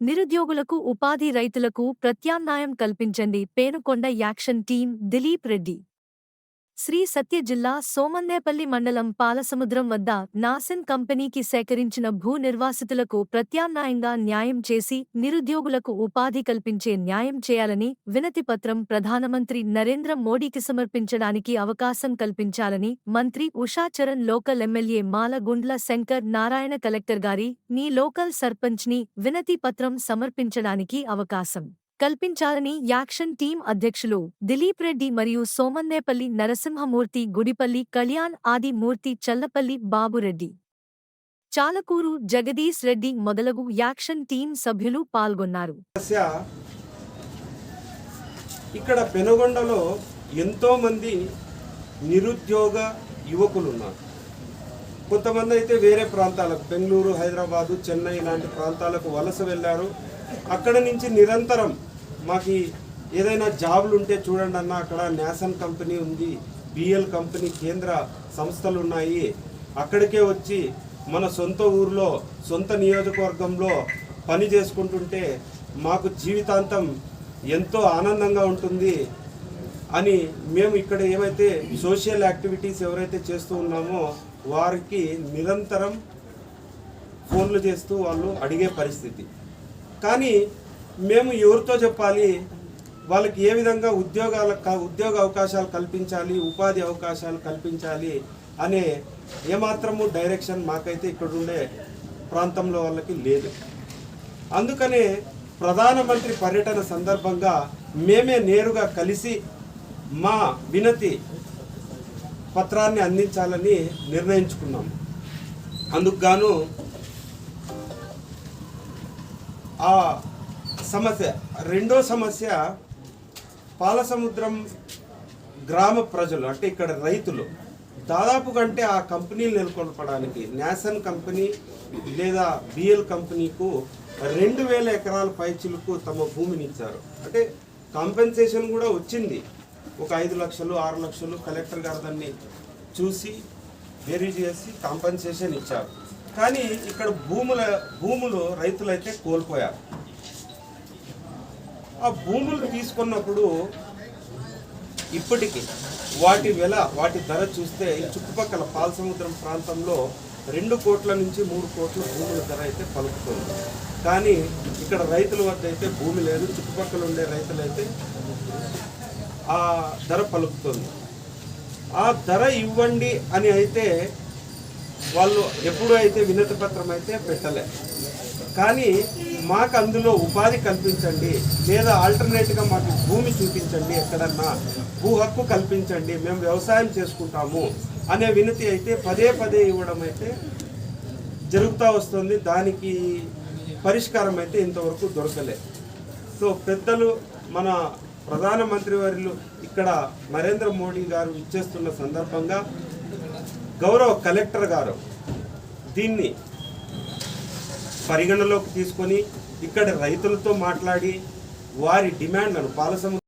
నిరుద్యోగులకు ఉపాధి రైతులకు ప్రత్యామ్నాయం కల్పించండి. పేనుకొండ యాక్షన్ టీం దిలీప్ రెడ్డి శ్రీ సత్య జిల్లా సోమన్నేపల్లి మండలం పాలసముద్రం వద్ద నాసిన్ కంపెనీకి సేకరించిన భూ నిర్వాసితులకు ప్రత్యామ్నాయంగా న్యాయం చేసి నిరుద్యోగులకు ఉపాధి కల్పించే న్యాయం చేయాలని వినతిపత్రం ప్రధానమంత్రి నరేంద్ర మోడీకి సమర్పించడానికి అవకాశం కల్పించాలని మంత్రి Ushacharan local MLA Malagundla Shankar Narayana collector గారి నీ లోకల్ సర్పంచ్ని ని వినతిపత్రం సమర్పించడానికి అవకాశం. కల్పించాలని యాక్షన్ టీం అధ్యక్షులు దిలీప్ రెడ్డి మరియు సోమన్నేపల్లి నరసింహమూర్తి గుడిపల్లి కళ్యాణ్ ఆది మూర్తి చల్లపల్లి బాబురెడ్డి. చాలకూరు జగదీష్ రెడ్డి మొదలగు యాక్షన్ టీం సభ్యులు పాల్గొన్నారు. ఇక్కడ పెనుగొండలో ఎంతో మంది నిరుద్యోగ యువకులు ఉన్నారు కొంతమంది అయితే వేరే ప్రాంతాలకు బెంగళూరు హైదరాబాదు చెన్నై లాంటి ప్రాంతాలకు వలస వెళ్ళారు. అక్కడ నుంచి నిరంతరం మాకు ఏదైనా జాబులు ఉంటే చూడండి అన్న అక్కడ నేసన్ కంపెనీ ఉంది బిఎల్ కంపెనీ కేంద్ర సంస్థలు ఉన్నాయి అక్కడికే వచ్చి మన సొంత ఊర్లో సొంత నియోజకవర్గంలో పని చేసుకుంటుంటే మాకు జీవితాంతం ఎంతో ఆనందంగా ఉంటుంది అని మేము ఇక్కడ ఏమైతే సోషల్ యాక్టివిటీస్ ఎవరైతే చేస్తూ ఉన్నామో వారికి నిరంతరం ఫోన్లు చేస్తూ వాళ్ళు అడిగే పరిస్థితి. కానీ మేము ఎవరితో చెప్పాలి? వాళ్ళకి ఏ విధంగా ఉద్యోగాల ఉద్యోగ అవకాశాలు కల్పించాలి? ఉపాధి అవకాశాలు కల్పించాలి? అనే ఏమాత్రము డైరెక్షన్ మాకైతే ఇక్కడ ఉండే ప్రాంతంలో వాళ్ళకి లేదు. అందుకనే ప్రధానమంత్రి పర్యటన సందర్భంగా మేమే నేరుగా కలిసి మా వినతి పత్రాన్ని అందించాలని నిర్ణయించుకున్నాం. అందుకు గాను ఆ సమస్య. రెండో సమస్య పాలసముద్రం గ్రామ ప్రజలు అంటే ఇక్కడ రైతులు దాదాపు కంటే ఆ కంపెనీలు నెలకొల్పడానికి నేసన్ కంపెనీ లేదా బిఎల్ కంపెనీకు రెండు వేల ఎకరాల పైచులకు తమ భూమిని ఇచ్చారు అంటే కాంపెన్సేషన్ కూడా వచ్చింది. ఒక ఐదు లక్షలు ఆరు లక్షలు కలెక్టర్ గారు దాన్ని చూసి వేరీ చేసి కాంపెన్సేషన్ ఇచ్చారు. కానీ ఇక్కడ భూముల భూములు రైతులైతే కోల్పోయారు. ఆ భూములు తీసుకున్నప్పుడు ఇప్పటికీ వాటి వెల వాటి ధర చూస్తే ఈ చుట్టుపక్కల పాలసముద్రం ప్రాంతంలో రెండు కోట్ల నుంచి మూడు కోట్ల భూముల ధర అయితే పలుకుతుంది. కానీ ఇక్కడ రైతుల వద్ద అయితే భూమి లేదు చుట్టుపక్కల ఉండే రైతులైతే ఆ ధర పలుకుతుంది. ఆ ధర ఇవ్వండి అని అయితే వాళ్ళు ఎప్పుడు అయితే వినతి పత్రం అయితే పెట్టలే. కానీ మాకు అందులో ఉపాధి కల్పించండి లేదా ఆల్టర్నేట్గా మాకు భూమి చూపించండి ఎక్కడన్నా భూ హక్కు కల్పించండి మేము వ్యవసాయం చేసుకుంటాము అనే వినతి అయితే పదే పదే ఇవ్వడం అయితే జరుగుతూ వస్తుంది. దానికి పరిష్కారం అయితే ఇంతవరకు దొరకలే. సో పెద్దలు మన ప్రధానమంత్రి వారిలు ఇక్కడ నరేంద్ర మోడీ గారు ఇచ్చేస్తున్న సందర్భంగా గౌరవ కలెక్టర్ గారు దీన్ని పరిగణలోకి తీసుకొని ఇక్కడ రైతులతో మాట్లాడి వారి డిమాండ్లను పాలసము